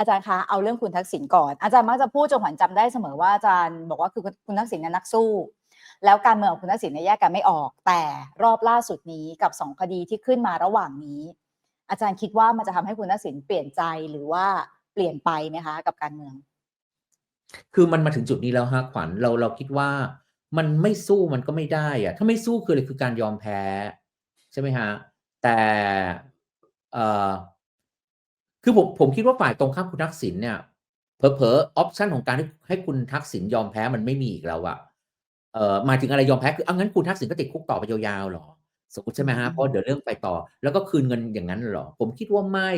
อาจารย์คะเอาเรื่องคุณทักษิณก่อน อาจารย์มักจะพูดจนขวัญจำได้เสมอว่าอาจารย์บอกว่าคือคุณทักษิณเนี่ยนักสู้ แล้วการเมืองของคุณทักษิณเนี่ยแยกกันไม่ออก แต่รอบล่าสุดนี้กับสองคดีที่ขึ้นมาระหว่างนี้ อาจารย์คิดว่ามันจะทำให้คุณทักษิณเปลี่ยนใจหรือว่าเปลี่ยนไปไหมคะ กับการเมือง คือมันมาถึงจุดนี้แล้วฮะขวัญเราเราคิดว่ามันไม่สู้มันก็ไม่ได้อะถ้าไม่สู้คืออะไรคือการยอมแพ้ ใช่ไหมฮะแต่เอ่อ คือผมผมคิดว่าฝ่ายตรงข้ามคุณทักษิณเนี่ยเผลอๆออปชันของการให้ให้คุณทักษิณยอมแพ้มันไม่มีอีกแล้วอะเอ่อหมายถึงอะไรยอมแพ้คือเอางั้นคุณทักษิณก็ติดคุกต่อไปยาวๆหรอ สมมติใช่ไหมฮะเพราะเดี๋ยวเรื่องไปต่อ แล้วก็คืนเงินอย่างนั้นเหรอ ผมคิดว่าไม่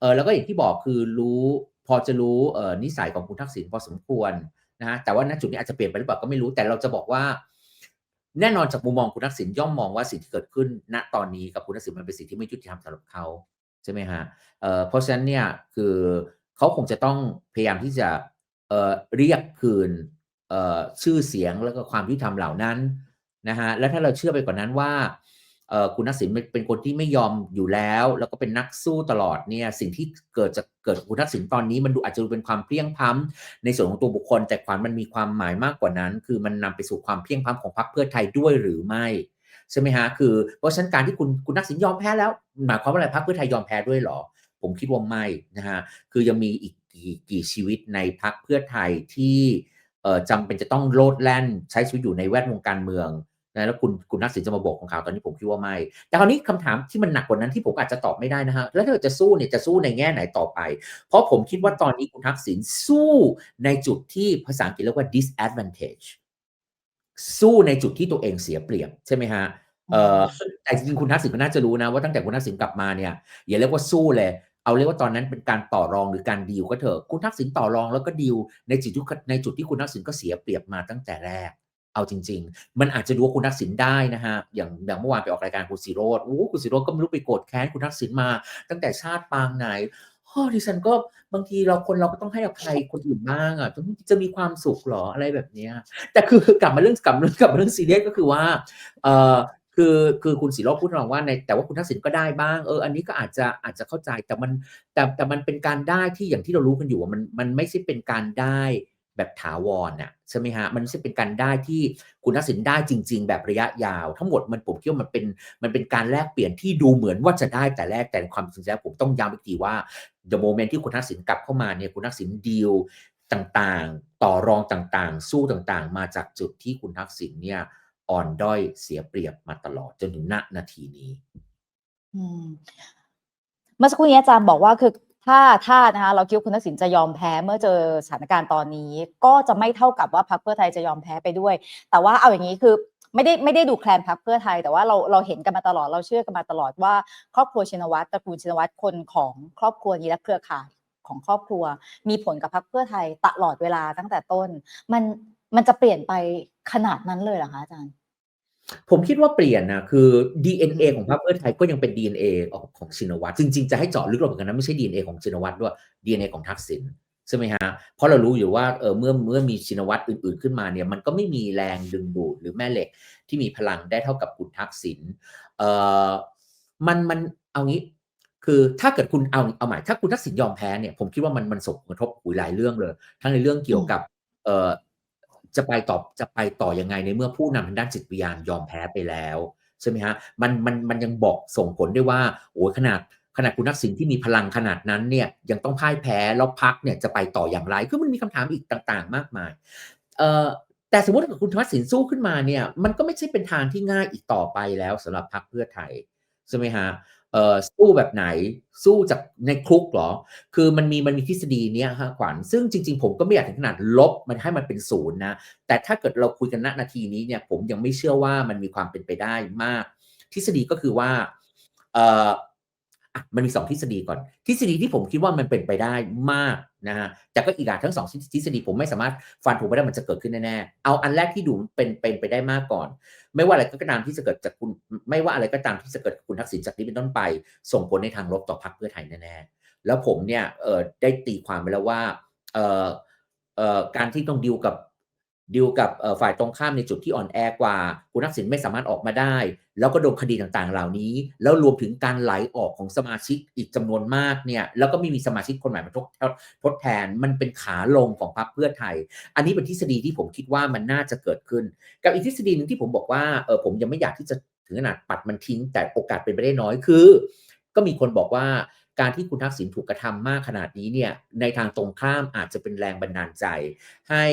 เออแล้วก็อย่างที่บอกคือรู้พอจะรู้เอ่อนิสัยของคุณทักษิณพอสมควรนะฮะแต่ว่าณจุดนี้อาจจะเปลี่ยนไปหรือเปล่าก็ไม่รู้แต่เราจะบอกว่า แน่นอนจากมุมมองคุณทักษิณย่อมมองว่าสิ่งที่เกิดขึ้นณตอนนี้กับคุณทักษิณมันเป็นสิ่งที่ไม่ยุติธรรมสำหรับเขา ใช่ไหมฮะเอ่อเพราะฉะนั้นเนี่ยคือเขาคงจะต้องพยายามที่จะเอ่อเรียกคืนเอ่อชื่อเสียงแล้วก็ความยุติธรรมเหล่านั้นนะฮะและถ้าเราเชื่อไปกว่านั้นว่าเอ่อคุณทักษิณเป็นคนที่ไม่ยอมอยู่แล้ว แล้วก็เป็นนักสู้ตลอดเนี่ยสิ่งที่เกิดจะเกิดคุณทักษิณตอนนี้มันดูอาจจะดูเป็นความเพลียงพล้ำในส่วนของตัวบุคคล แต่ขวัญมันมีความหมายมากกว่านั้น คือมันนำไปสู่ความเพลียงพล้ำของพรรคเพื่อไทยด้วยหรือไม่ ใช่ไหมฮะคือเพราะฉะนั้นการที่คุณคุณทักษิณยอมแพ้แล้วหมายความว่าอะไรพรรคเพื่อไทยยอมแพ้ด้วยหรอ ผมคิดว่าไม่นะฮะคือยังมีอีกกี่กี่ชีวิตในพรรคเพื่อไทยที่เอ่อจำเป็นจะต้องโลดแล่นใช้ชีวิตอยู่ในแวดวงการเมืองนะแล้วคุณคุณนักสินจะมาบอกของข่าวตอนนี้ผมคิดว่าไม่ แต่คราวนี้คำถามที่มันหนักกว่านั้นที่ผมอาจจะตอบไม่ได้นะฮะ แล้วถ้าจะสู้เนี่ยจะสู้ในแง่ไหนต่อไป เพราะผมคิดว่าตอนนี้คุณทักษิณสู้ในจุดที่ภาษาอังกฤษเรียกว่า disadvantage สู้ในจุดที่ตัวเองเสียเปรียบใช่ไหมฮะ เอ่อแต่จริงๆคุณทักษิณก็น่าจะรู้นะว่าตั้งแต่คุณทักษิณกลับมาเนี่ยอย่าเรียกว่าสู้เลย เอาเรียกว่าตอนนั้นเป็นการต่อรองหรือการดีลก็เถอะคุณทักษิณต่อรองแล้วก็ดีลในจุดที่ในจุดที่คุณทักษิณก็เสียเปรียบมาตั้งแต่แรก เอาจริง ๆ มันอาจจะดูว่าคุณทักษิณได้นะฮะอย่างอย่างเมื่อวานไปออกรายการคุณสิโรดโอ้คุณสิโรดก็ไม่รู้ไปโกรธแค้นคุณทักษิณมา ตั้งแต่ชาติปางไหนอ๋อดิฉันก็บางทีเราคนเราก็ต้องให้อภัยคนอื่นบ้างอะจะมีความสุขหรออะไรแบบเนี้ยแต่คือกลับมาเรื่องกลับเรื่องกลับมาเรื่องซีเรียสก็คือว่าเอ่อ คือคือคุณศิโรพูดรองว่าในแต่ว่าคุณทักษิณก็ได้บ้างเอออันนี้ก็อาจจะอาจจะเข้าใจแต่มันแต่แต่มันเป็นการได้ที่อย่างที่เรารู้กันอยู่ว่ามันมันไม่ใช่เป็นการได้แบบถาวรน่ะใช่ไหมฮะมันไม่ใช่เป็นการได้ที่คุณทักษิณได้จริง ๆ แบบระยะยาว ทั้งหมดมันผมคิดว่ามันเป็นมันเป็นการแลกเปลี่ยนที่ดูเหมือนว่าจะได้แต่แรกแต่ความจริงแล้วผมต้องย้ำอีกทีว่า the moment ที่คุณทักษิณกลับเข้ามาเนี่ยคุณทักษิณดีลต่างๆ ต่อรองต่างๆ สู้ต่างๆ มาจากจุดที่คุณทักษิณเนี่ย อ่อนด้อยเสียเปรียบมาตลอดจนถึงณนาทีนี้เมื่อสักครู่นี้อาจารย์บอกว่าคือถ้าถ้านะคะเราคิดว่าคุณทักษิณจะยอมแพ้เมื่อเจอสถานการณ์ตอนนี้ ก็จะไม่เท่ากับว่าพรรคเพื่อไทยจะยอมแพ้ไปด้วย แต่ว่าเอาอย่างนี้คือไม่ได้ไม่ได้ดูแคลนพรรคเพื่อไทย แต่ว่าเราเราเห็นกันมาตลอดเราเชื่อกันมาตลอดว่าครอบครัวชินวัตรตระกูลชินวัตรคนของครอบครัวนี้และเครือข่ายของครอบครัว มีผลกับพรรคเพื่อไทยตลอดเวลาตั้งแต่ต้น มัน มันจะเปลี่ยนไปขนาดนั้นเลยเหรอคะอาจารย์ ผมคิดว่าเปลี่ยนนะคือ DNA ของพรรคเพื่อไทยก็ยังเป็น DNA ของของชินวัตรจริง ๆ จะให้เจาะลึกลงเหมือนกันนะไม่ใช่ DNA ของชินวัตรด้วย DNA ของทักษิณใช่ไหมฮะเพราะเรารู้อยู่ว่าเออเมื่อเมื่อมีชินวัตรอื่น ๆขึ้นมาเนี่ยมันก็ไม่มีแรงดึงดูดหรือแม่เหล็กที่มีพลังได้เท่ากับคุณทักษิณเออมันมันเอางี้คือถ้าเกิดคุณเอาเอาหมายถ้าคุณทักษิณยอมแพ้เนี่ยผมคิดว่ามันมันส่งผลกระทบหลายเรื่องเลย ทั้งในเรื่องเกี่ยวกับเออ จะไปต่อจะไปต่อยังไงในเมื่อผู้นำทางด้านจิตวิญญาณยอมแพ้ไปแล้วใช่ไหมฮะมันมันมันยังบอกส่งผลได้ว่าโอ้ยขนาดขนาดคุณทักษิณที่มีพลังขนาดนั้นเนี่ยยังต้องพ่ายแพ้แล้วพักเนี่ยจะไปต่ออย่างไรคือมันมีคำถามอีกต่างๆ มากมายเอ่อแต่สมมติว่าคุณทักษิณสู้ขึ้นมาเนี่ยมันก็ไม่ใช่เป็นทางที่ง่ายอีกต่อไปแล้วสำหรับพรรคเพื่อไทยใช่ไหมฮะ เอ่อสู้แบบไหนสู้จากในคุกเหรอ คือมันมีมันมีทฤษฎีเนี้ยฮะขวัญซึ่งจริง ๆ ผมก็ไม่อยากถึงขนาดลบมันให้มันเป็นศูนย์นะแต่ถ้าเกิดเราคุยกันณนาทีนี้เนี่ยผมยังไม่เชื่อว่ามันมีความเป็นไปได้มาก ทฤษฎีก็คือว่าเอ่อมันมีสองทฤษฎีก่อน ทฤษฎีที่ผมคิดว่ามันเป็นไปได้มาก นะฮะแต่ก็อีกอย่างทั้งสองทฤษฎีผมไม่สามารถฟันถูกไปได้มันจะเกิดขึ้นแน่ๆเอาอันแรกที่ดูเป็นเป็นไปได้มากก่อน ไม่ว่าอะไรก็ตามที่จะเกิดจากคุณ ไม่ว่าอะไรก็ตามที่จะเกิดคุณทักษิณจากนี้เป็นต้นไป ส่งผลในทางลบต่อพรรคเพื่อไทยแน่ๆแล้วผมเนี่ยเออได้ตีความไปแล้วว่าเออเออการที่ต้องดิวกับ ดีลกับฝ่ายตรงข้ามในจุดที่อ่อนแอกว่า คุณทักษิณไม่สามารถออกมาได้ แล้วก็โดนคดีต่างๆ เหล่านี้ แล้วรวมถึงการไหลออกของสมาชิกอีกจำนวนมากเนี่ยแล้วก็ไม่มีสมาชิกคนใหม่มาทดทดแทนมันเป็นขาลงของพรรคเพื่อไทย อันนี้เป็นทฤษฎีที่ผมคิดว่ามันน่าจะเกิดขึ้น กับอีกทฤษฎีหนึ่งที่ผมบอกว่าเออผมยังไม่อยากที่จะถึงขนาดปัดมันทิ้ง แต่โอกาสเป็นไปได้น้อยคือ ก็มีคนบอกว่าการที่คุณทักษิณถูกกระทำมากขนาดนี้เนี่ยในทางตรงข้ามอาจจะเป็นแรงบันดาลใจ ให้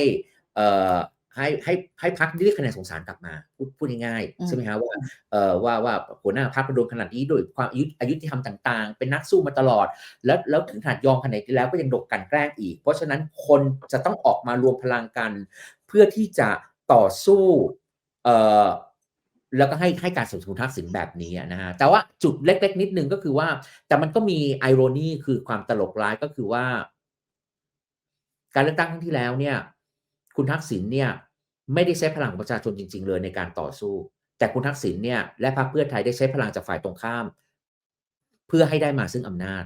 ให้ให้ให้พักได้คะแนนสงสารกลับมา พูดพูดง่ายอืมๆใช่ไหมฮะว่าเอ่อว่าว่าหัวหน้าพักโดนขนาดนี้โดยความอายุอายุที่ทำต่าง ๆ เป็นนักสู้มาตลอด แล้วแล้วถึงขนาดยอมขนาดนี้แล้วก็ยังโดกกลันแกล้งอีก เพราะฉะนั้นคนจะต้องออกมารวมพลังกัน เพื่อที่จะต่อสู้เอ่อแล้วก็ให้ให้การสนับสนุนทักษิณแบบนี้อะนะฮะแต่ว่าจุดเล็กๆนิดนึงก็คือว่า แต่มันก็มีไอโรนีคือความตลกร้ายก็คือว่า การเลือกตั้งครั้งที่แล้วเนี่ย คุณทักษิณเนี่ยไม่ได้ใช้พลังของประชาชนจริง ๆ เลยในการต่อสู้ แต่คุณทักษิณเนี่ยและพรรคเพื่อไทยได้ใช้พลังจากฝ่ายตรงข้าม เพื่อให้ได้มาซึ่งอำนาจ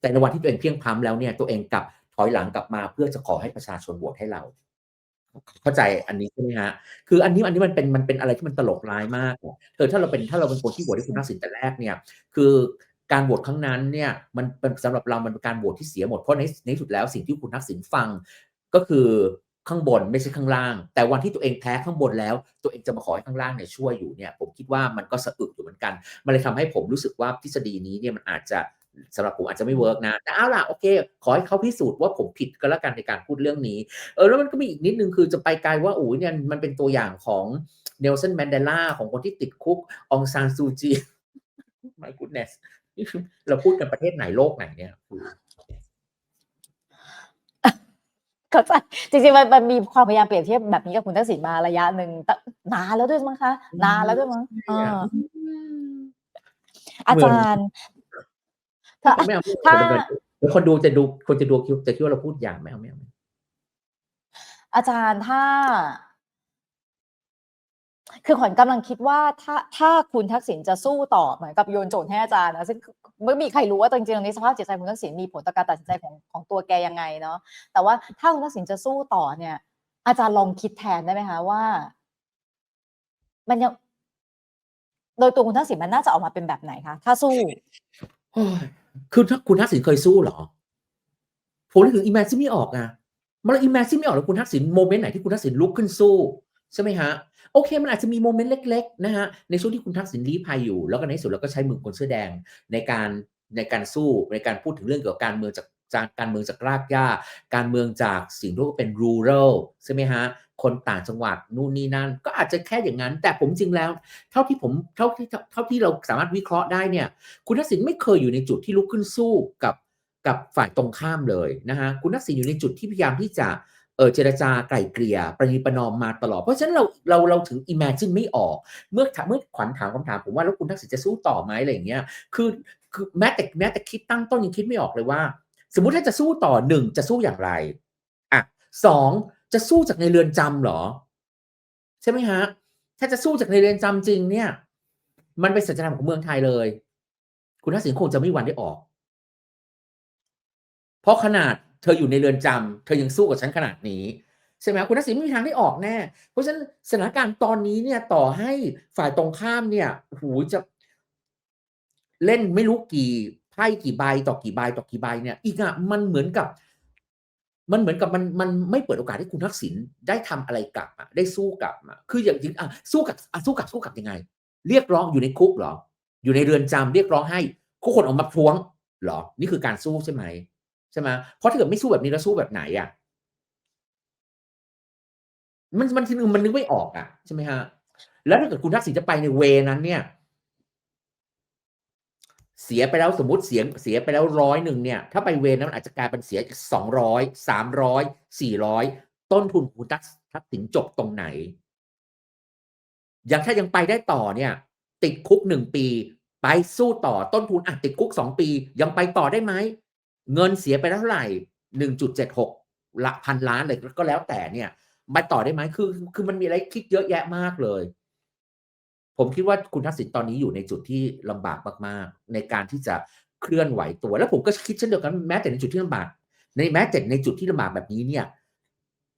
แต่ในวันที่ตัวเองเพียงพล้ำแล้วเนี่ยตัวเองกลับถอยหลังกลับมาเพื่อจะขอให้ประชาชนโหวตให้เรา เข้าใจอันนี้ใช่ไหมฮะคืออันนี้อันนี้มันเป็นมันเป็นอะไรที่มันตลกร้ายมากเออถ้าเราเป็นถ้าเราเป็นคนที่โหวตให้คุณทักษิณแต่แรกเนี่ย คือการโหวตครั้งนั้นเนี่ยมันเป็นสำหรับเรามันเป็นการโหวตที่เสียหมดเพราะในในสุดแล้วสิ่งที่คุณทักษิณฟังก็คือ ข้างบนไม่ใช่ข้างล่าง แต่วันที่ตัวเองแพ้ข้างบนแล้ว ตัวเองจะมาขอให้ข้างล่างเนี่ยช่วยอยู่เนี่ยผมคิดว่ามันก็สะอึกอยู่เหมือนกัน มันเลยทำให้ผมรู้สึกว่าทฤษฎีนี้เนี่ยมันอาจจะสำหรับผมอาจจะไม่เวิร์กนะ แต่เอาล่ะโอเค ขอให้เขาพิสูจน์ว่าผมผิดก็แล้วกันในการพูดเรื่องนี้ เออแล้วมันก็มีอีกนิดนึงคือจะไปไกลว่าโอ้ยเนี่ยมันเป็นตัวอย่างของเนลสันแมนเดลาของคนที่ติดคุกองซานซูจี my goodness นี่คือเราพูดกันประเทศไหนโลกไหนเนี่ยคือ เข้าใจจริงๆมันมันมีความพยายามเปรียบเทียบแบบนี้กับคุณทักษิณมาระยะหนึ่งตั้งนานแล้วด้วยมั้งคะนานแล้วด้วยมั้งเอออาจารย์ ถ้าไม่เอาไม่ถ้าเอาเดี๋ยวคนดูจะดูคนจะดูคิดจะคิดว่าเราพูดอย่างไม่เอาไม่เอาไม่เอาอาจารย์ถ้า คือขวัญกำลังคิดว่าถ้าถ้าคุณทักษิณจะสู้ต่อเหมือนกับโยนโจทย์ให้อาจารย์นะซึ่งไม่มีใครรู้ว่าจริงๆตรงนี้สภาพจิตใจคุณทักษิณมีผลต่อการตัดสินใจของของตัวแกยังไงเนาะแต่ว่าถ้าคุณทักษิณจะสู้ต่อเนี่ย อาจารย์ลองคิดแทนได้ไหมคะว่า มันยังโดยตัวคุณทักษิณมันน่าจะออกมาเป็นแบบไหนคะถ้าสู้คือถ้าคุณทักษิณเคยสู้เหรอผมนึกถึงอิมเมจินไม่ออกอะมันอิมเมจินไม่ออกแล้วคุณทักษิณโมเมนต์ไหนที่คุณทักษิณลุกขึ้นสู้ ใช่ไหมฮะโอเค มันอาจจะมีโมเมนต์เล็ก ๆ นะฮะ ในช่วงที่คุณทักษิณลี้ภัยอยู่ แล้วก็ในที่สุดเราก็ใช้มือคนเสื้อแดงในการในการสู้ในการพูดถึงเรื่องเกี่ยวกับการเมืองจากจากการเมืองจากรากหญ้า การเมืองจากสิ่งที่เรียกว่าเป็น rural ใช่ไหมฮะ คนต่างจังหวัดนู่นนี่นั่น ก็อาจจะแค่อย่างนั้น แต่ผมจริงแล้ว เท่าที่ผมเท่าที่เท่าที่เราสามารถวิเคราะห์ได้เนี่ย คุณทักษิณไม่เคยอยู่ในจุดที่ลุกขึ้นสู้กับกับฝ่ายตรงข้ามเลยนะฮะ คุณทักษิณอยู่ในจุดที่พยายามที่จะ เออเจรจาไก่เกลี่ยประนีประนอมมาตลอด เพราะฉะนั้นเราเราเราถึง imagine ไม่ออก เมื่อเมื่อขวัญถามคำถามผมว่าแล้วคุณทักษิณจะสู้ต่อไหมอะไรอย่างเงี้ยคือคือแม้แต่แม้แต่คิดตั้งต้นยังคิดไม่ออกเลยว่า สมมุติถ้าจะสู้ต่อหนึ่งจะสู้อย่างไรอะสองจะสู้จากในเรือนจำเหรอ ใช่ไหมฮะ ถ้าจะสู้จากในเรือนจำจริงเนี่ย มันเป็นสัจธรรมของเมืองไทยเลย คุณทักษิณคงจะไม่วันได้ออก เพราะขนาด เธออยู่ในเรือนจำเธอยังสู้กับฉันขนาดนี้ใช่ไหมคุณทักษิณไม่มีทางได้ออกแน่ เพราะฉะนั้นสถานการณ์ตอนนี้เนี่ยต่อให้ฝ่ายตรงข้ามเนี่ยหูจะเล่นไม่รู้กี่ไพ่กี่ใบต่อกี่ใบต่อกี่ใบเนี่ย อีกอะมันเหมือนกับ มันเหมือนกับมันมันไม่เปิดโอกาสให้คุณทักษิณได้ทำอะไรกลับอะได้สู้กลับอะคืออย่างจริงอะสู้กับอะสู้กับสู้กับยังไง เรียกร้องอยู่ในคุกหรอ อยู่ในเรือนจำเรียกร้องให้ทุกคนออกมาท้วงหรอ นี่คือการสู้ใช่ไหม ใช่ไหมเพราะถ้าเกิดไม่สู้แบบนี้แล้วสู้แบบไหนอะมันมันทีนึงมันนึกไม่ออกอะใช่ไหมฮะแล้วถ้าเกิดคุณทักษิณจะไปในเวนั้นเนี่ย เสียไปแล้วสมมติเสียเสียไปแล้วร้อยหนึ่งเนี่ย ถ้าไปเวนั้นมันอาจจะกลายเป็นเสียสองร้อยสามร้อยสี่ร้อยต้นทุนคุณทักทักษิณจบตรงไหน อย่างถ้ายังไปได้ต่อเนี่ย ติดคุกหนึ่งปี ไปสู้ต่อต้นทุนอะติดคุกสองปี ยังไปต่อได้ไหม เงินเสียไปเท่าไหร่หนึ่งจุดเจ็ดหกละพันล้านเลยก็แล้วแต่เนี่ยไปต่อได้ไหมคือคือมันมีอะไรคิดเยอะแยะมากเลย ผมคิดว่าคุณทักษิณตอนนี้อยู่ในจุดที่ลำบากมากๆ ในการที่จะเคลื่อนไหวตัว แล้วผมก็คิดเช่นเดียวกันแม้แต่ในจุดที่ลำบากในแม้แต่ในจุดที่ลำบากแบบนี้เนี่ย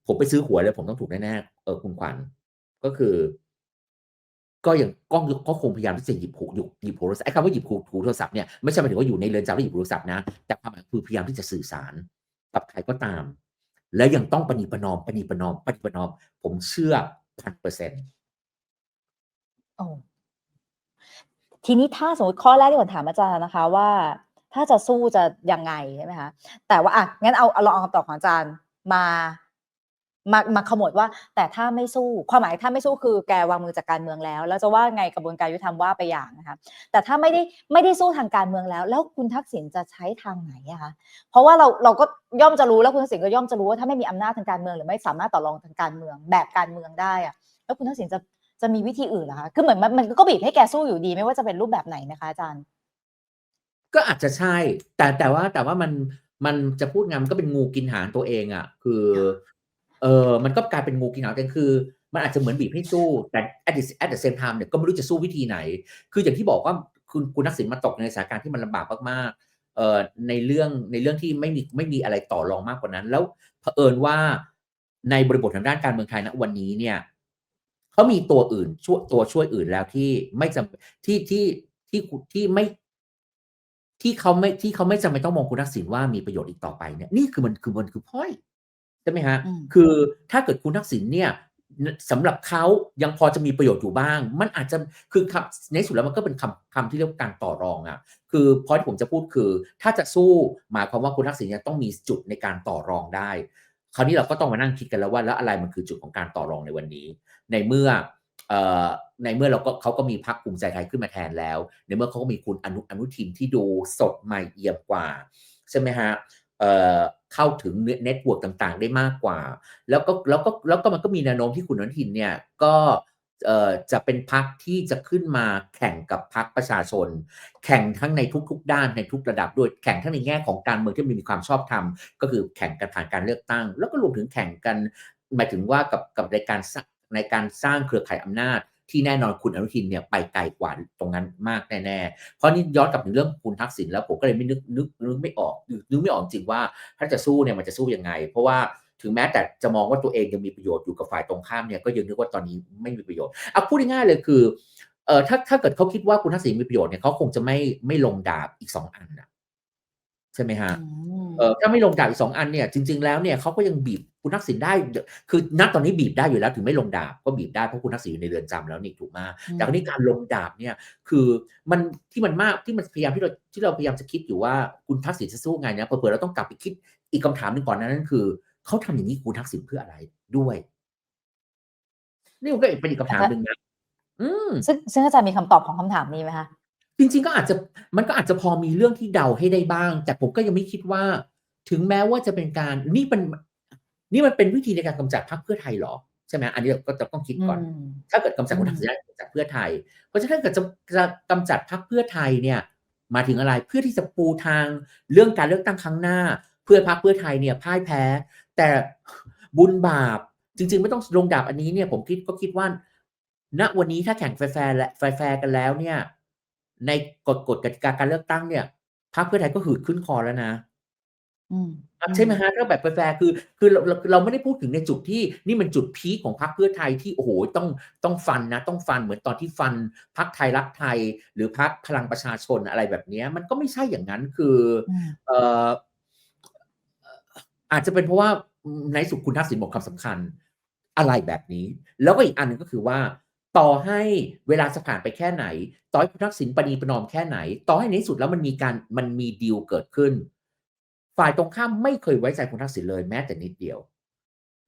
ผมไปซื้อหวยแล้วผมต้องถูกแน่ๆเออคุณขวัญก็คือ ก็อยังก็ก็คงพยายามที่จะหยิบหูหยิบหยิบโทรศัพท์ไอ้คำว่าหยิบหูหูโทรศัพท์เนี่ยไม่ใช่หมายถึงว่าอยู่ในเรือนจำแล้วหยิบโทรศัพท์นะแต่ความหมายคือพยายามที่จะสื่อสารกับใครก็ตาม แล้วยังต้องปณีประนอมปณีประนอมปณีประนอม ผมเชื่อพันเปอร์เซ็นต์โอ้ทีนี้ถ้าสมมติข้อแรกที่ผมถามอาจารย์นะคะ ว่า ถ้าจะสู้จะยังไงใช่ไหมคะแต่ว่าอะงั้นเอาเอาลองเอาคำตอบของอาจารย์มา มามาขมวดว่า แต่ถ้าไม่สู้ความหมายถ้าไม่สู้คือแกวางมือจากการเมืองแล้ว แล้วจะว่าไงกระบวนการยุติธรรมว่าไปอย่างนะคะแต่ถ้าไม่ได้ไม่ได้สู้ทางการเมืองแล้ว แล้วคุณทักษิณจะใช้ทางไหนอะคะเพราะว่าเราเราก็ย่อมจะรู้แล้วคุณทักษิณก็ย่อมจะรู้ว่าถ้าไม่มีอำนาจทางการเมืองหรือไม่สามารถต่อรองทางการเมืองแบบการเมืองได้อะแล้วคุณทักษิณจะจะมีวิธีอื่นเหรอคะคือเหมือนมันมันก็บีบให้แกสู้อยู่ดีไม่ว่าจะเป็นรูปแบบไหนนะคะอาจารย์ ก็อาจจะใช่ แต่แต่ว่าแต่ว่ามันมันจะพูดงานมันก็เป็นงูกินหางตัวเองอะ คือ เออมันก็กลายเป็นงูกินหางตัวเองคือ มันอาจจะเหมือนบีบให้สู้ แต่ at the at the same time เนี่ยก็ไม่รู้จะสู้วิธีไหน คืออย่างที่บอกว่าคุณคุณทักษิณมาตกในสถานการณ์ที่มันลำบากมากๆเอ่อในเรื่องในเรื่องที่ไม่มีไม่มีอะไรต่อรองมากกว่านั้น แล้วเผอิญว่าในบริบททางด้านการเมืองไทยณวันนี้เนี่ยเขามีตัวอื่นช่วยตัวช่วยอื่นแล้วที่ไม่จำที่ที่ที่ที่ไม่ที่เขาไม่ที่เขาไม่จำเป็นต้องมองคุณทักษิณว่ามีประโยชน์อีกต่อไปเนี่ยนี่คือมันคือมันคือพ้อย ช่ไหมฮะอืมคือถ้าเกิดคุณทักษิณเนี่ยสำหรับเขายังพอจะมีประโยชน์อยู่บ้าง มันอาจจะคือคำในที่สุดแล้วมันก็เป็นคำคำที่เรียกว่าการต่อรองอะ่ะคือพอยที่ผมจะพูดคือ ถ้าจะสู้หมายความว่าคุณทักษิณเนี่ยต้องมีจุดในการต่อรองได้ คราวนี้เราก็ต้องมานั่งคิดกันแล้วว่าแล้วอะไรมันคือจุดของการต่อรองในวันนี้ ในเมื่อเอ่อในเมื่อเราก็เขาก็มีพรรคภูมิใจไทยขึ้นมาแทนแล้ว ในเมื่อเขาก็มีคุณอนุอนุทินที่ดูสดใหม่เอี่ยมกว่าใช่ไหมฮะ เข้าถึงเน็ตเวิร์กต่างๆ ได้มากกว่า แล้วก็แล้วก็แล้วก็มันก็มีแนวโน้มที่คุณอนุทินเนี่ยก็จะเป็นพรรคที่จะขึ้นมาแข่งกับพรรคประชาชน แข่งทั้งในทุก ๆ ด้านในทุกระดับด้วยแข่งทั้งในแง่ของการเมืองที่มีความชอบธรรม ก็คือแข่งกันผ่านการเลือกตั้ง แล้วก็รวมถึงแข่งกันหมายถึงว่ากับกับในการในการสร้างเครือข่ายอำนาจ ที่แน่นอนคุณอนุทินเนี่ยไปไกลกว่าตรงนั้นมากแน่ๆ เพราะนี่ย้อนกลับถึงเรื่องคุณทักษิณแล้วผมก็เลยไม่นึกนึกนึกไม่ออกนึกไม่ออกจริงว่าถ้าจะสู้เนี่ยมันจะสู้ยังไง เพราะว่าถึงแม้แต่จะมองว่าตัวเองยังมีประโยชน์อยู่กับฝ่ายตรงข้ามเนี่ยก็ยังนึกว่าตอนนี้ไม่มีประโยชน์เอาพูดง่ายๆเลยคือเออถ้าถ้าเกิดเขาคิดว่าคุณทักษิณมีประโยชน์เนี่ยเขาคงจะไม่ไม่ลงดาบอีกสองอันนะ ใช่ไหมฮะอืมเออถ้าไม่ลงดาบอีกสองอันเนี่ยจริง ๆแล้วเนี่ยเขาก็ยังบีบคุณทักษิณได้ คือณตอนนี้บีบได้อยู่แล้วถึงไม่ลงดาบก็บีบได้เพราะคุณทักษิณอยู่ในเรือนจำแล้วนี่ถูกมากอืมแต่คราวนี้การลงดาบเนี่ยคือมันที่มันมากที่มันพยายามที่เราที่เราพยายามจะคิดอยู่ว่าคุณทักษิณจะสู้ไงเนี่ยเผื่อๆเราต้องกลับไปคิดอีกคำถามหนึ่งก่อนนั้นนั่นคือเขาทำอย่างนี้คุณทักษิณเพื่ออะไรด้วย นี่มันก็เป็นอีกคำถามหนึ่งนะอืมซึ่งซึ่งอาจารย์มีคำตอบของคำถามนี้ไหมคะ จริงๆก็อาจจะมันก็อาจจะพอมีเรื่องที่เดาให้ได้บ้าง แต่ผมก็ยังไม่คิดว่า ถึงแม้ว่าจะเป็นการนี่เป็นนี่มันเป็นวิธีในการกำจัดพรรคเพื่อไทยเหรอใช่ไหมอันนี้เราก็จะต้องคิดก่อนอืมถ้าเกิดกำจัดคุณทักษิณได้กำจัดเพื่อไทย เพราะฉะนั้นถ้าเกิดจะจะกำจัดพรรคเพื่อไทยเนี่ยหมายถึงอะไรเพื่อที่จะปูทางเรื่องการเลือกตั้งครั้งหน้า เพื่อพรรคเพื่อไทยเนี่ยพ่ายแพ้ แต่บุญบาปจริง ๆ ไม่ต้องลงดาบอันนี้เนี่ยผมคิดก็คิดว่าณวันนี้ถ้าแข่งแฟร์ๆและแฟร์ๆกันแล้วเนี่ย ในกฎกฎกติกาการเลือกตั้งเนี่ยพรรคเพื่อไทยก็หืดขึ้นคอแล้วนะอืมใช่ไหมฮะถ้าแบบแฟร์ๆคือ คือเราเราเราไม่ได้พูดถึงในจุดที่นี่มันจุดพีคของพรรคเพื่อไทยที่โอ้โหต้องต้องฟันนะ ต้องฟันเหมือนตอนที่ฟันพรรคไทยรักไทย หรือพรรคพลังประชาชนอะไรแบบเนี้ยมันก็ไม่ใช่อย่างนั้นคืออืมเอ่ออาจจะเป็นเพราะว่าในสุดคุณทักษิณหมดความสำคัญอะไรแบบนี้ แล้วก็อีกอันหนึงก็คือว่า ต่อให้เวลาจะผ่านไปแค่ไหน ต่อให้คุณทักษิณปณีประนอมแค่ไหน ต่อให้ในที่สุดแล้วมันมีการมันมีดีลเกิดขึ้น ฝ่ายตรงข้ามไม่เคยไว้ใจคุณทักษิณเลยแม้แต่นิดเดียว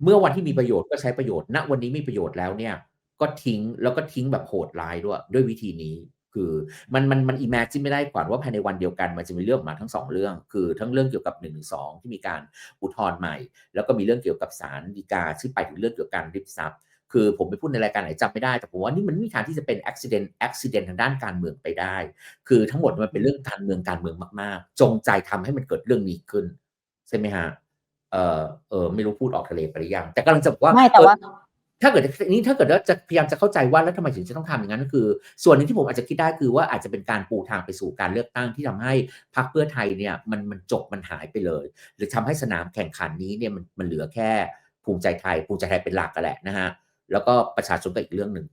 เมื่อวันที่มีประโยชน์ก็ใช้ประโยชน์ ณ วันนี้มีประโยชน์แล้วเนี่ย ก็ทิ้งแล้วก็ทิ้งแบบโหดร้ายด้วยด้วยวิธีนี้ คือมันมันมันอิมเมจินไม่ได้กว่าว่าภายในวันเดียวกันมันจะมีเรื่องมาทั้งสองเรื่อง คือทั้งเรื่องเกี่ยวกับ1นึที่มีการอุทธรณ์ใหม่ แล้วก็มีเรื่องเกี่ยวกับศาลฎีกาที่ไปถึงเรื่องเกี่ยวกับการริบทรัพย์ คือผมไปพูดในรายการไหนจำไม่ได้ แต่ผมว่านี่มันไม่มีทางที่จะเป็นอุบิเหตุอุบิเหตุทางด้านการเมืองไปได้ คือทั้งหมดมันเป็นเรื่องการเมืองการเมืองมาก ๆ จงใจทำให้มันเกิดเรื่องนี้ขึ้น ใช่ไหมฮะเออเออไม่รู้พูดออกทะเลไปหรือยังแต่กำลังจะบอกว่าไม่แต่ว่าเออถ้าเกิดนี่ถ้าเกิดว่าจะพยายามจะเข้าใจว่าแล้วทำไมถึงจะต้องทำอย่างนั้นก็คือ ส่วนหนึงที่ผมอาจจะคิดได้คือว่าอาจจะเป็นการปูทางไปสู่การเลือกตั้งที่ทำให้พรรคเพื่อไทยเนี่ยมันมันจบมันหายไปเลย หรือทำให้สนามแข่งขันนี้เนี่ยมันมันเหลือแค่ภูมิใจไทยภูมิใจไทยเป็นหลักกันแหละนะฮะ แล้วก็ประชาชนก็อีกเรื่องหนึ่ง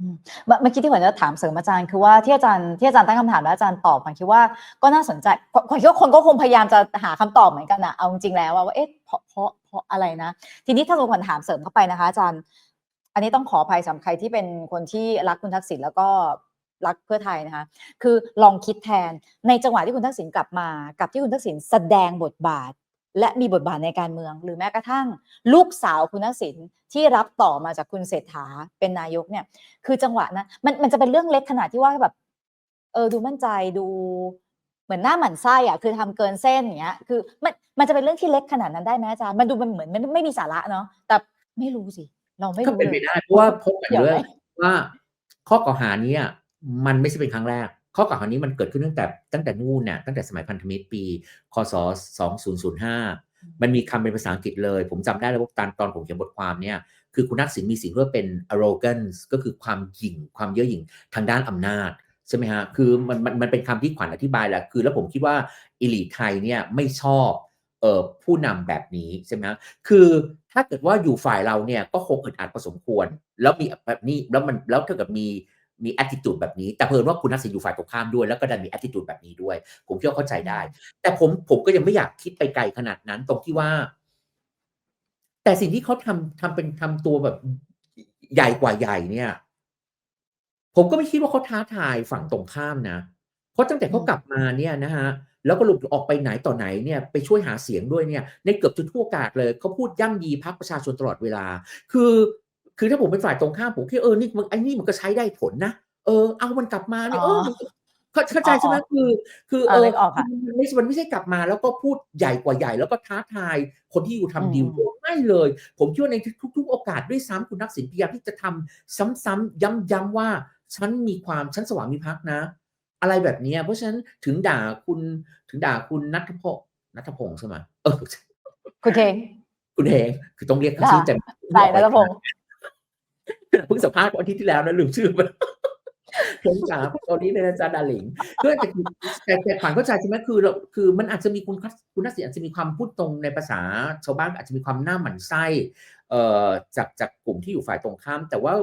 อืมเมื่อเมื่อกี้ที่ขวัญจะถามเสริมอาจารย์คือว่าที่อาจารย์ที่อาจารย์ตั้งคำถามแล้วอาจารย์ตอบขวัญคิดว่าก็น่าสนใจขวัญคิดว่าคนก็คงพยายามจะหาคำตอบเหมือนกันนะเอาจริงๆแล้วว่าเอ๊ะเพราะเพราะเพราะอะไรนะ ทีนี้ถ้าสมมติขวัญถามเสริมเข้าไปนะคะ อาจารย์ อันนี้ต้องขออภัยสำหรับใครที่เป็นคนที่รักคุณทักษิณแล้วก็รักเพื่อไทยนะคะ คือลองคิดแทนในจังหวะที่คุณทักษิณกลับมา กับที่คุณทักษิณแสดงบทบาท และมีบทบาทในการเมือง หรือแม้กระทั่งลูกสาวคุณทักษิณที่รับต่อมาจากคุณเศรษฐาเป็นนายกเนี่ย คือจังหวะนะมันมันจะเป็นเรื่องเล็กขนาดที่ว่าแบบ เออดูมั่นใจดูเหมือนหน้าหมันไส้อะคือทำเกินเส้นอย่างเงี้ยคือมันมันจะเป็นเรื่องที่เล็กขนาดนั้นได้ไหมอาจารย์มันดูมันเหมือนมันไม่มีสาระเนาะแต่ไม่รู้สิ เราไม่ก็รู้เป็นเลไปยได้เพราะว่าพบกันเกี่ยวด้วไหยมว่าข้อกล่าวหาเนี้มันไม่ใช่เป็นครั้งแรก ข้อกล่าวหานี้มันเกิดขึ้นตั้งแต่ตั้งแต่นู่นน่ะตั้งแต่สมัยพันธมิตรปี คศ 2005 มันมีคำเป็นภาษาอังกฤษเลย ผมจำได้เลยว่าตอนตอนผมเขียนบทความเนี่ยคือคุณนักสินมีสิ่งที่เรียกว่าเป็น arrogance ก็คือความหยิ่ง ความเย่อหยิ่งทางด้านอำนาจใช่ไหมฮะคือมันมันมันเป็นคำที่ขวัญอธิบายแหละคือ แล้วผมคิดว่าอิลีไทยเนี่ยไม่ชอบเอ่อผู้นำแบบนี้ใช่ไหมฮะคือถ้าเกิดว่าอยู่ฝ่ายเราเนี่ยก็คงอึดอัดพอสมควร แล้วมีแบบนี้แล้วมันแล้วถ้าเกิดมี มี attitude แบบนี้ แต่เพิ่นว่าคุณนักสินอยู่ฝ่ายตรงข้ามด้วย แล้วก็ดันมี attitude แบบนี้ด้วย ผมคิดว่าเข้าใจได้ แต่ผมผมก็ยังไม่อยากคิดไปไกลขนาดนั้น ตรงที่ว่า แต่สิ่งที่เขาทำทำเป็นทำตัวแบบใหญ่กว่าใหญ่เนี่ย ผมก็ไม่คิดว่าเขาท้าทายฝั่งตรงข้ามนะ เพราะตั้งแต่เขากลับมาเนี่ยนะฮะแล้วก็หลุดออกไปไหนต่อไหนเนี่ยไปช่วยหาเสียงด้วยเนี่ยในเกือบทุกโอกาสเลยเขาพูดย่ำยีพรรคประชาชนตลอดเวลา คือ คือถ้าผมเป็นฝ่ายตรงข้ามผมคิดเออนี่มันไอ้นี่มันก็ใช้ได้ผลนะเออ เอามันกลับมาเนี่ยอ๋เอออมันก็เข้าเข้าใจใช่ไหมอ๋อคือ คืออ่าเออนึกออกค่ะมันไม่มันไม่ใช่กลับมาแล้วก็พูดใหญ่กว่าใหญ่ แล้วก็ท้าทายคนที่อยู่ทำดีลอืมไม่เลย ผมคิดว่าในทุก ๆ โอกาสด้วยซ้ำคุณทักษิณพยายามที่จะทำซ้ำๆย้ำๆว่า ฉันมีความฉันสวามิภักดิ์นะ อะไรแบบเนี้ยเพราะฉะนั้นถึงด่าคุณถึงด่าคุณนัทพงศ์นัทพงศ์ใช่ไหมเออคุณเคงคุณเองคือต้องเรียกเขาค่ะชื่อเต็มใช่นัทพงศ์ เพิ่งสัมภาษณ์วันอาทิตย์ที่แล้วนะลืมชื่อไปเพิ่งจ๋าตอนนี้เลยนะจ๊ะดาหลิงเพื่อแต่คือแต่แต่ขวัญเข้าใจใช่ไหมคือเราคือมันอาจจะมีคุณคัสคุณนักศิลป์อาจจะมีความพูดตรงในภาษาชาวบ้านอาจจะมีความหน้าหมันไส้เอ่อจากจากกลุ่มที่อยู่ฝ่ายตรงข้าม แต่ว่า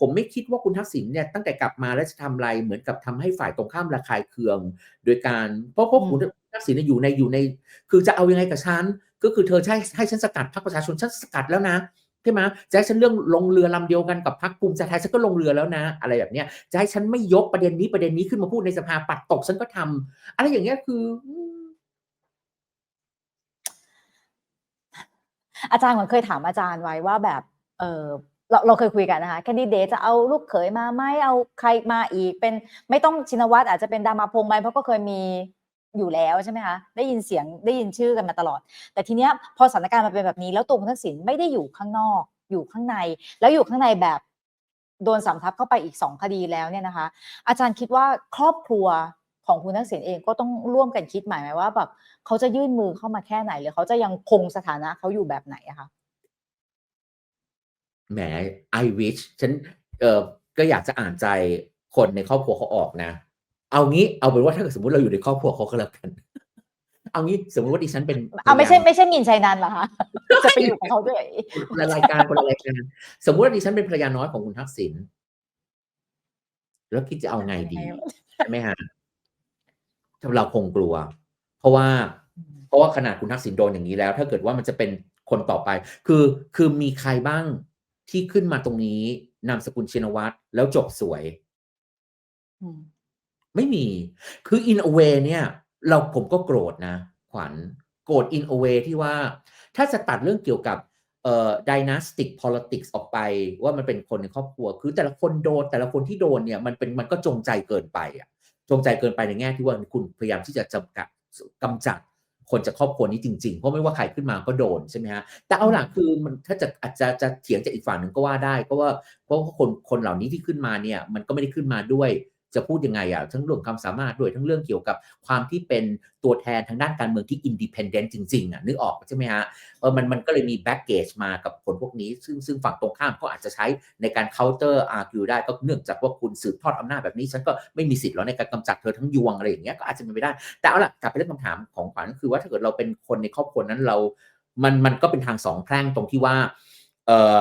ผมไม่คิดว่าคุณทักษิณเนี่ยตั้งแต่กลับมาแล้วจะทำอะไรเหมือนกับทำให้ฝ่ายตรงข้ามระคายเคือง โดยการเพราะเพราะอืมคุณทักษิณเนี่ยอยู่ในอยู่ใน คือจะเอายังไงกับฉันก็คือเธอใช้ให้ฉันสกัดพรรคประชาชนฉันสกัดแล้วนะ ใช่ไหมจะให้ฉันเรื่องลงเรือลำเดียวกันกับพรรคภูมิใจไทยฉันก็ลงเรือแล้วนะ อะไรแบบเนี้ยจะให้ฉันไม่ยกประเด็นนี้ประเด็นนี้ขึ้นมาพูดในสภาปัดตกฉันก็ทำอะไรอย่างเงี้ยคือ อาจารย์เหมือนเคยถามอาจารย์ไว้ว่าแบบ เออเราเราเคยคุยกันนะคะแคนดิเดตจะเอาลูกเขยมาไหมเอาใครมาอีกเป็นไม่ต้องชินวัตรอาจจะเป็นดามาพงษ์ไหมเพราะก็เคยมี อยู่แล้วใช่ไหมคะได้ยินเสียงได้ยินชื่อกันมาตลอด แต่ทีเนี้ยพอสถานการณ์มันเป็นแบบนี้ แล้วตัวคุณทักษิณไม่ได้อยู่ข้างนอก อยู่ข้างใน แล้วอยู่ข้างในแบบโดนสำทับเข้าไปอีกสองคดีแล้วเนี่ยนะคะ อาจารย์คิดว่าครอบครัวของคุณทักษิณเองก็ต้องร่วมกันคิดหมายไหมว่าแบบเขาจะยื่นมือเข้ามาแค่ไหน หรือเขาจะยังคงสถานะเขาอยู่แบบไหนอะคะแหม I wish ฉันเออก็อยากจะอ่านใจคนในครอบครัวเขาออกนะ เอางี้เอาเป็นว่าถ้าเกิดสมมติเราอยู่ในครอบครัวเขาก็แล้วกัน เอางี้สมมติว่าดิฉันเป็นเอาไม่ใช่พยนไม่ใช่มินชัยนันท์เหรอคะจะไปอยู่กับเขาด้วยคนละรายการคนละรายการสมมติว่าดิฉันเป็นภรรยาน้อยของคุณทักษิณแล้วคิดจะเอาไงดีใช่ไหมฮะเราคงกลัว เพราะว่า เพราะว่าขนาดคุณทักษิณโดนอย่างนี้แล้ว ถ้าเกิดว่ามันจะเป็นคนต่อไป คือคือมีใครบ้างที่ขึ้นมาตรงนี้นามสกุลชินวัตรแล้วจบสวยอืม ไม่มี คือ in a way เนี่ย เราผมก็โกรธนะ ขวัญโกรธ in a way ที่ว่า ถ้าจะตัดเรื่องเกี่ยวกับเอ่อ dynastic politics ออกไปว่ามันเป็นคนในครอบครัว คือแต่ละคนโดน แต่ละคนที่โดนเนี่ยมันเป็นมันก็จงใจเกินไปอะจงใจเกินไปในแง่ที่ว่าคุณพยายามที่จะจำกัดกำจัดคนจากครอบครัวนี้จริงๆ เพราะไม่ว่าใครขึ้นมาก็โดนใช่ไหมฮะ แต่เอาหลักคือมันถ้าจะอาจจะจะเถียงจากอีกฝั่งหนึ่งก็ว่าได้ ก็ว่าเพราะว่าคนคนเหล่านี้ที่ขึ้นมาเนี่ยมันก็ไม่ได้ขึ้นมาด้วย จะพูดยังไงอะทั้งเรื่องความสามารถด้วยทั้งเรื่องเกี่ยวกับความที่เป็นตัวแทนทางด้านการเมืองที่อินดิเพนเดนต์จริงๆอะนึกออกใช่ไหมฮะเออมันมันก็เลยมีแบ็กเกจมากับคนพวกนี้ ซึ่งซึ่งฝั่งตรงข้ามก็อาจจะใช้ในการ counter argue ได้ก็เนื่องจากว่าคุณสืบทอดอำนาจแบบนี้ ฉันก็ไม่มีสิทธิ์แล้วในการกำจัดเธอทั้งยวงอะไรอย่างเงี้ยก็อาจจะเป็นไปได้ แต่เอาล่ะกลับไปเรื่องคำถามของขวัญก็คือว่าถ้าเกิดเราเป็นคนในครอบครัวนั้นเรา มันมันก็เป็นทางสองแพร่งตรงที่ว่าเออ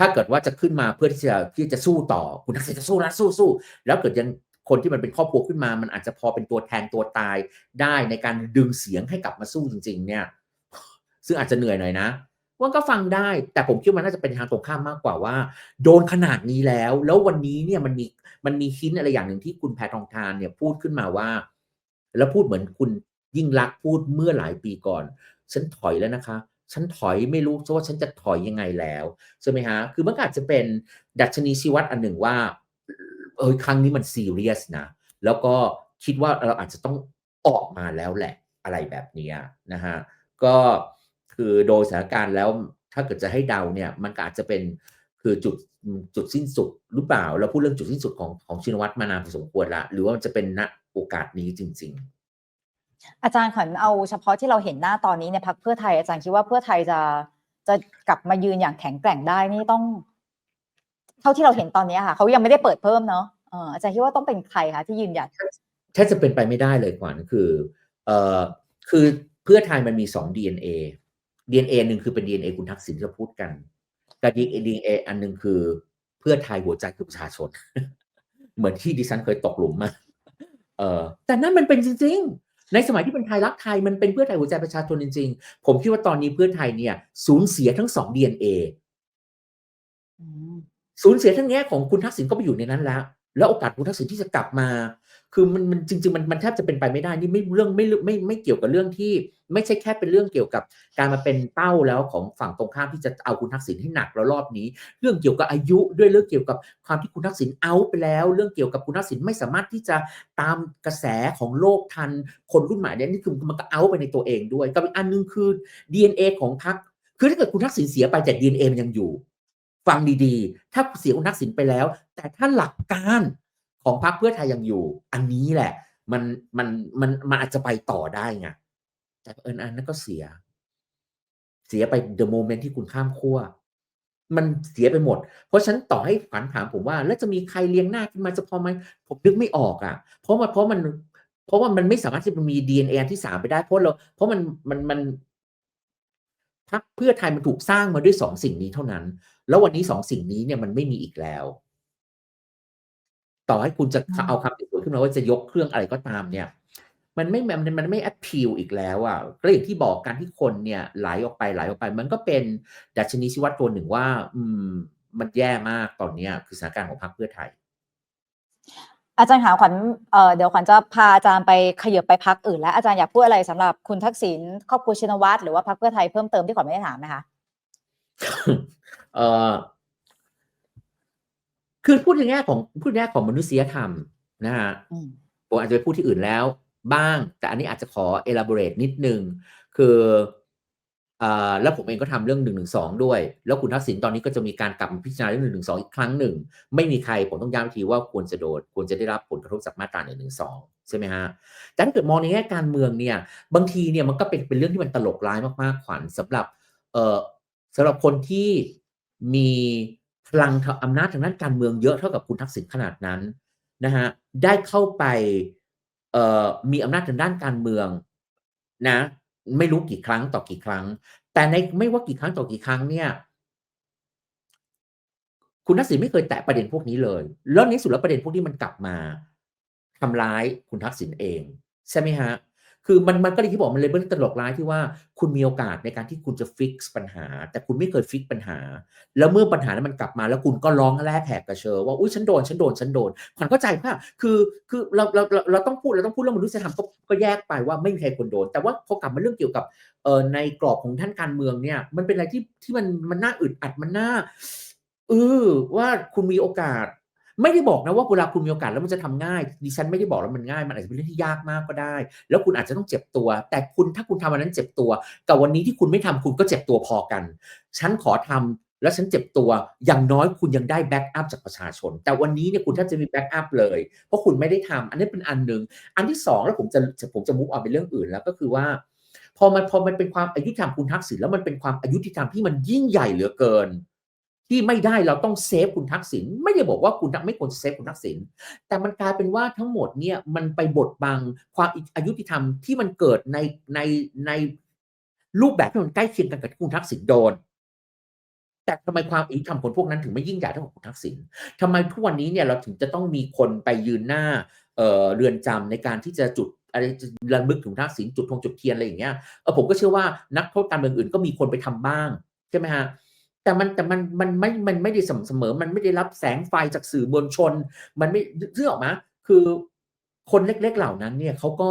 ถ้าเกิดว่าจะขึ้นมาเพื่อที่จะที่จะสู้ต่อ คุณทักษิณจะสู้นะสู้สู้แล้วเกิดยังคนที่มันเป็นครอบครัวขึ้นมา มันอาจจะพอเป็นตัวแทนตัวตายได้ในการดึงเสียงให้กลับมาสู้จริง ๆ เนี่ย ซึ่งอาจจะเหนื่อยหน่อยนะว่าก็ฟังได้ แต่ผมคิดว่ามันน่าจะเป็นทางตรงข้ามมากกว่าว่า โดนขนาดนี้แล้ว แล้ววันนี้เนี่ยมันมีมันมีฮินอะไรอย่างหนึ่งที่คุณแพทองทานเนี่ยพูดขึ้นมาว่า แล้วพูดเหมือนคุณยิ่งรักพูดเมื่อหลายปีก่อน ฉันถอยแล้วนะคะ ฉันถอยไม่รู้ว่าฉันจะถอยยังไงแล้วใช่ไหมฮะคือมันอาจจะเป็นดัชนีชี้วัดอันหนึ่งว่าเออครั้งนี้มันซีเรียสนะ แล้วก็คิดว่าเราอาจจะต้องออกมาแล้วแหละอะไรแบบนี้นะฮะก็คือโดยสถานการณ์แล้วถ้าเกิดจะให้เดาเนี่ยมันก็อาจจะเป็นคือจุดจุดสิ้นสุดหรือเปล่าเราพูดเรื่องจุดสิ้นสุดของของชินวัตรมานานพอสมควรละหรือว่ามันจะเป็นณโอกาสนี้จริง ๆ อาจารย์ขวัญเอาเฉพาะที่เราเห็นหน้าตอนนี้ในพักเพื่อไทยอาจารย์คิดว่าเพื่อไทยจะจะกลับมายืนอย่างแข็งแกร่งได้นี่ต้อง เท่าที่เราเห็นตอนนี้ค่ะเขายังไม่ได้เปิดเพิ่มเนาะอาจารย์คิดว่าต้องเป็นใครคะที่ยืนหยัดถ้าจะเป็นไปไม่ได้เลยขวัญคือเอ่อคือเพื่อไทยมันมีสอง DNA DNA หนึ่งคือเป็น DNA คุณทักษิณที่เราพูดกันแต่ DNA อันหนึ่งคือเพื่อไทยหัวใจคือประชาชน เหมือนที่ดิฉันเคยตกหลุมมาเออแต่นั่นมันเป็นจริง ๆ ในสมัยที่เป็นไทยรักไทยมันเป็นเพื่อไทยหัวใจประชาชนจริงๆ ผมคิดว่าตอนนี้เพื่อไทยเนี่ยสูญเสียทั้งสอง DNA อืมสูญเสียทั้งแง่ของคุณทักษิณก็ไปอยู่ในนั้นแล้ว แล้วโอกาสคุณทักษิณที่จะกลับมา คือมันมันจริงๆมันมันแทบจะเป็นไปไม่ได้นี่ไม่เรื่องไม่ไม่ไม่เกี่ยวกับเรื่องที่ ไม่ใช่แค่เป็นเรื่องเกี่ยวกับการมาเป็นเป้าแล้วของฝั่งตรงข้ามที่จะเอาคุณทักษิณให้หนักแล้วรอบนี้ เรื่องเกี่ยวกับอายุด้วยเรื่องเกี่ยวกับความที่คุณทักษิณเอาไปแล้ว เรื่องเกี่ยวกับคุณทักษิณไม่สามารถที่จะตามกระแสของโลกทันคนรุ่นใหม่เนี่ยนี่คือมันก็เอาไปในตัวเองด้วยกับอีกอันหนึงคือ DNA ของพรรคคือถ้าเกิดคุณทักษิณเสียไปแต่ DNA มันยังอยู่ ฟังดีๆ ถ้าเสียคุณทักษิณไปแล้ว แต่ถ้าหลักการ ของพรรคเพื่อไทยยังอยู่ อันนี้แหละ มันมันมันมันอาจจะไปต่อได้ไงแต่เอิญอันนั้นก็เสีย เสียไป the moment ที่คุณข้ามขั้วมันเสียไปหมด เพราะฉันต่อให้ฝันถามผมว่า แล้วจะมีใครเลี้ยงหน้าขึ้นมาจะพอไหมผมนึกไม่ออกอะ เพราะมันเพราะมัน เพราะว่ามันไม่สามารถที่จะมี DNA อันที่สามไปได้เพราะเราเพราะมันมันมันพรรคเพื่อไทยมันถูกสร้างมาด้วยสองสิ่งนี้เท่านั้น แล้ววันนี้สองสิ่งนี้เนี่ยมันไม่มีอีกแล้ว ต่อให้คุณจะอืมเอาคำติดตัวขึ้นมาว่าจะยกเครื่องอะไรก็ตามเนี่ย มันไม่มันมันไม่แอ p พิลอีกแล้วอะก็อย่างที่บอกการที่คนเนี่ยไหลออกไปไหลออกไป มันก็เป็นดัชนีชี้วัดตัวหนึ่งว่า อืม มันแย่มากตอนเนี้ยคือสถานการณ์ของพรรคเพื่อไทย อาจารย์ขาขวัญเอ่อเดี๋ยวขวัญจะพาอาจารย์ไปขยับไปพักอื่นแล้วอาจารย์อยากพูดอะไรสำหรับคุณทักษิณครอบครัวชินวัตรหรือว่าพักเพื่อไทยเพิ่มเติมที่ขวัญไม่ได้ถามไหมคะเอ่อ คือพูดในแง่ของพูดในแง่ของมนุษยธรรมนะฮะอืมผมอาจจะไปพูดที่อื่นแล้ว บ้าง แต่อันนี้อาจจะขอ elaborate นิดนึง คืออ่าแล้วผมเองก็ทำเรื่องหนึ่งหนึ่งสองด้วย แล้วคุณทักษิณตอนนี้ก็จะมีการกลับมาพิจารณาเรื่องหนึ่งหนึ่งสองอีกครั้งหนึ่ง ไม่มีใครผมต้องย้ำอีกทีว่าควรจะโดนควรจะได้รับผลกระทบจากมาตราหนึ่งหนึ่งสองใช่ไหมฮะแต่ถ้าเกิดมองในแง่การเมืองเนี่ย บางทีเนี่ยมันก็เป็นเป็นเรื่องที่มันตลกร้ายมากๆขวัญสำหรับเอ่อสำหรับคนที่มี พลังอำนาจทางด้านการเมืองเยอะเท่ากับคุณทักษิณขนาดนั้นนะฮะได้เข้าไปมีอำนาจทางด้านการเมืองนะ ไม่รู้กี่ครั้งต่อกี่ครั้ง แต่ในไม่ว่ากี่ครั้งต่อกี่ครั้งเนี่ย คุณทักษิณไม่เคยแตะประเด็นพวกนี้เลยแล้วในที่สุดแล้วประเด็นพวกนี้มันกลับมาทำร้ายคุณทักษิณเอง ใช่ไหมฮะ คือมันมันก็เลยที่บอกมันเลยเป็นตลกร้ายที่ว่าคุณมีโอกาสในการที่คุณจะฟิกปัญหา แต่คุณไม่เคยฟิกปัญหา แล้วเมื่อปัญหานั้นมันกลับมา แล้วคุณก็ร้องแลกแหกกระเชอว่าอุ้ยฉันโดนฉันโดนฉันโดนขวัญเข้าใจป่ะคือคือเราเราเราเราต้องพูดเราต้องพูดเรื่องมนุษยธรรมก็ก็แยกไปว่าไม่มีใครควรโดน แต่ว่าพอกลับมาเรื่องเกี่ยวกับเอ่อในกรอบของท่านการเมืองเนี่ย มันเป็นอะไรที่ที่มันมันน่าอึดอัดมันน่าเออว่าคุณมีโอกาส ไม่ได้บอกนะว่าเวลาคุณมีโอกาสแล้วมันจะทำง่ายดิฉันไม่ได้บอกแล้วมันง่าย มันอาจจะเป็นเรื่องที่ยากมากก็ได้ แล้วคุณอาจจะต้องเจ็บตัว แต่คุณถ้าคุณทำอันนั้นเจ็บตัว กับวันนี้ที่คุณไม่ทำคุณก็เจ็บตัวพอกัน ฉันขอทำแล้วฉันเจ็บตัว อย่างน้อยคุณยังได้แบ็กอัพจากประชาชน แต่วันนี้เนี่ยคุณแทบจะมีแบ็กอัพเลย เพราะคุณไม่ได้ทำอันนี้เป็นอันหนึ่ง อันที่สองแล้วผมจะผมจะมุกออกไปเรื่องอื่นแล้วก็คือว่า พอมันพอมันเป็นความอายุธรรมคุณทักษิณแล้วมันเป็นความอายุธรรมที่มันยิ่งใหญ่เหลือเกิน ที่ไม่ได้เราต้องเซฟคุณทักษิณไม่ได้บอกว่าคุณไม่ควรเซฟคุณทักษิณแต่มันกลายเป็นว่าทั้งหมดเนี่ยมันไปบดบังความอายุติธรรมที่มันเกิดในในในรูปแบบที่มันใกล้เคียงกันกับที่คุณทักษิณโดน แต่ทำไมความอายุธรรมคนพวกนั้นถึงไม่ยิ่งใหญ่เท่ากับคุณทักษิณทำไมทุกวันนี้เนี่ยเราถึงจะต้องมีคนไปยืนหน้าเออเรือนจำในการที่จะจุดอะไรระลึกถึงทักษิณจุดธงจุดเทียนอะไรอย่างเงี้ยเออผมก็เชื่อว่านักโทษการเมืองอื่นก็มีคนไปทำบ้างใช่ไหมฮะ แต่มันแต่มันมันไม่มันไม่ได้สม่ำเสมอ มันไม่ได้รับแสงไฟจากสื่อมวลชน มันไม่เชื่อออกไหมคือคนเล็ก ๆเหล่านั้นเนี่ยเขาก็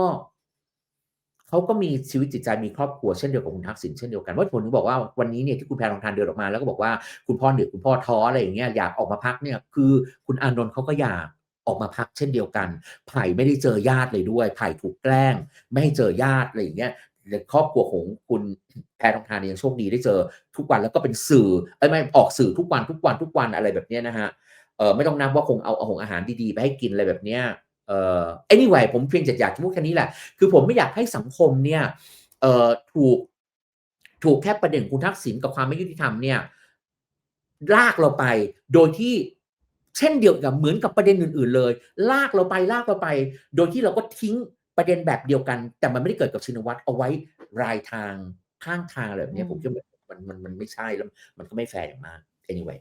เขาก็มีชีวิตจิตใจมีครอบครัวเช่นเดียวกับคุณทักษิณเช่นเดียวกันว่าผมถึงบอกว่าวันนี้เนี่ยที่คุณแพรทองทานเดินออกมา แล้วก็บอกว่าคุณพ่อเหนื่อยคุณพ่อท้ออะไรอย่างเงี้ยอยากออกมาพักเนี่ยคือคุณอานนท์เขาก็อยากออกมาพักเช่นเดียวกัน ไผ่ไม่ได้เจอญาติเลยด้วย ไผ่ถูกแกล้ง ไม่ให้เจอญาติอะไรอย่างเงี้ย แต่ครอบครัวของคุณแพทองทานยังโชคดีได้เจอทุกวันแล้วก็เป็นสื่อเอ้ไม่ออกสื่อทุกวันทุกวันทุกวันอะไรแบบเนี้ยนะฮะเออไม่ต้องนับว่าคงเอาเอาของอาหารดีๆ ไปให้กินอะไรแบบเนี้ยเออ anyway ผมเพียงจะอยากจะพูดแค่นี้แหละ คือผมไม่อยากให้สังคมเนี่ยเออถูกถูกแค่ประเด็นคุณทักษิณกับความไม่ยุติธรรมเนี่ยลากเราไปโดยที่เช่นเดียวกับเหมือนกับประเด็นอื่น ๆ เลย ลากเราไปลากเราไป โดยที่เราก็ทิ้ง ประเด็นแบบเดียวกัน แต่มันไม่ได้เกิดกับชินวัตรเอาไว้รายทางข้างทางอะไรแบบเนี้ยอืมผมคิดว่ามันมันมันไม่ใช่แล้วมันก็ไม่แฟร์อย่างมาก anyway